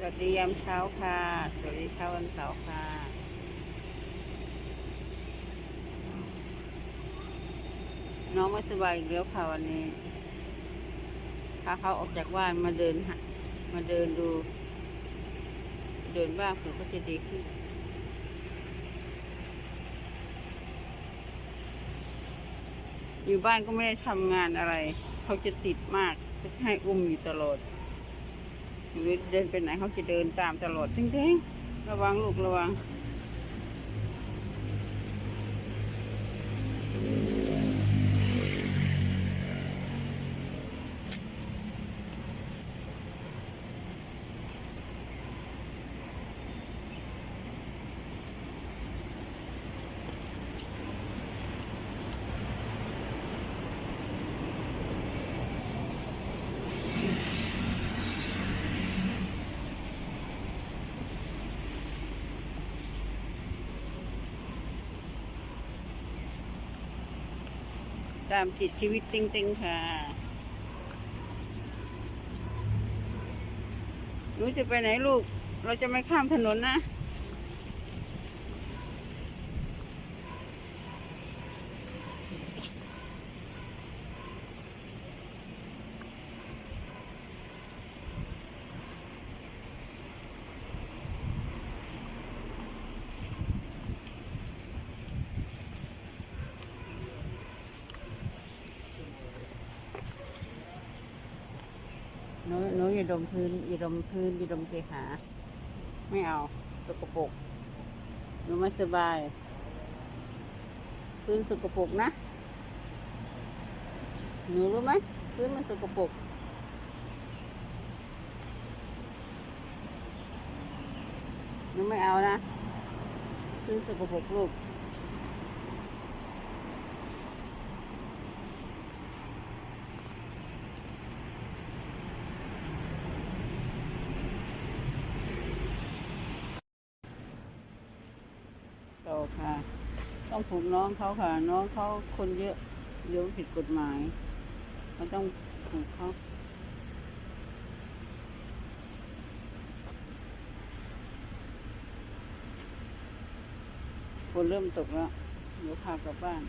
สวัสดียามเช้าค่ะ สวัสดีเช้าวันเสาร์ค่ะ น้องไม่สบายอีกแล้วค่ะวันนี้พาเขาออกจากบ้านมาเดินมาเดินดู เดินบ้างเผื่อก็จะดีขึ้นอยู่บ้านก็ไม่ได้ทำงานอะไร เขาจะติดมากจะให้อุ้มอยู่ตลอด เดินไปไหนเขาจะเดินตามตลอดจริงๆระวังลูกระวัง ตามจิตชีวิตติงติงๆค่ะ หนูจะไปไหนลูก เราจะไม่ข้ามถนนนะ หนูหนูอย่าดมพื้นอย่าดมพื้นอย่าดมเสหา ไม่เอาสกปรกหนูไม่สบาย พื้นสกปรกนะหนูรู้ไหมพื้นมันสกปรกหนูไม่เอานะพื้นสกปรกลูก ต่อค่ะ ต้องผูกน้องเขาค่ะ น้องเขาคนเยอะเดี๋ยวผิดกฎหมายเราต้องผูกเขาคนเริ่มตกแล้วเดี๋ยวพากลับบ้าน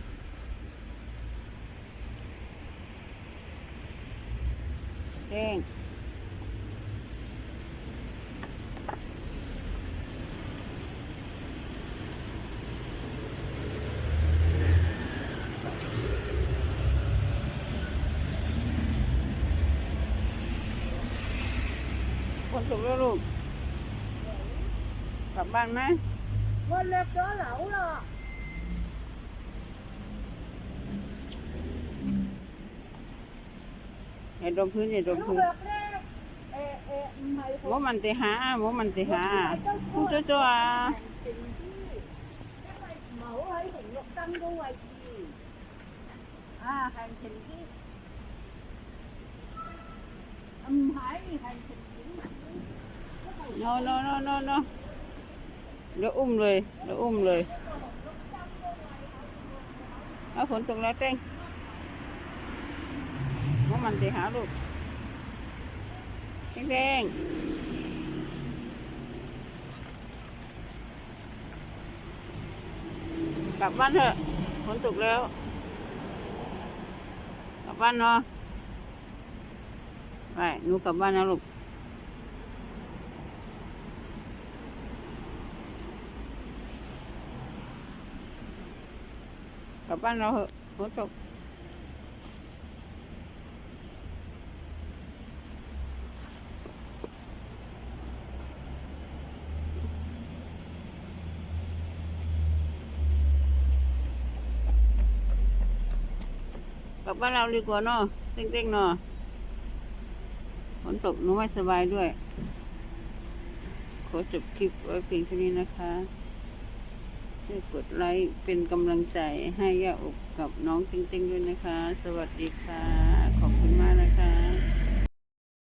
เด้ง คนตกแล้วลูกกลับบ้านไหม Quên lệch đó lẩu rồi อย่าดมพื้นอย่าดม Nó พื้น lệch ra Ê, ê, mày หมมันติหาหมมันติหาคุณเจ้าจ้า hành trình chứ Cái mày mẫu ấy cũng ngọc tâm của mày gì À hành trình chứ Âm hái thì hành trình chứ โนโนโนโนโนเดี๋ยวอุ้มเลยเดี๋ยวอุ้มเลยเอาฝนตกแล้วเต้งหมมันติหาลูกเต้งๆกลับบ้านเถอะฝนตกแล้ว กลับบ้านเนาะไปหนูกลับบ้านนะลูก กลับบ้านเราเหอะฝนตกกลับบ้านเราดีกว่าเนาะเต้งๆเนาะฝนตกหนูไม่สบายด้วย ขอจบคลิปไว้เพียงเท่านี้นะคะ ช่วยกดไลค์เป็นกำลังใจให้ย่าอกกับน้องติ๊งๆด้วยนะคะ สวัสดีค่ะ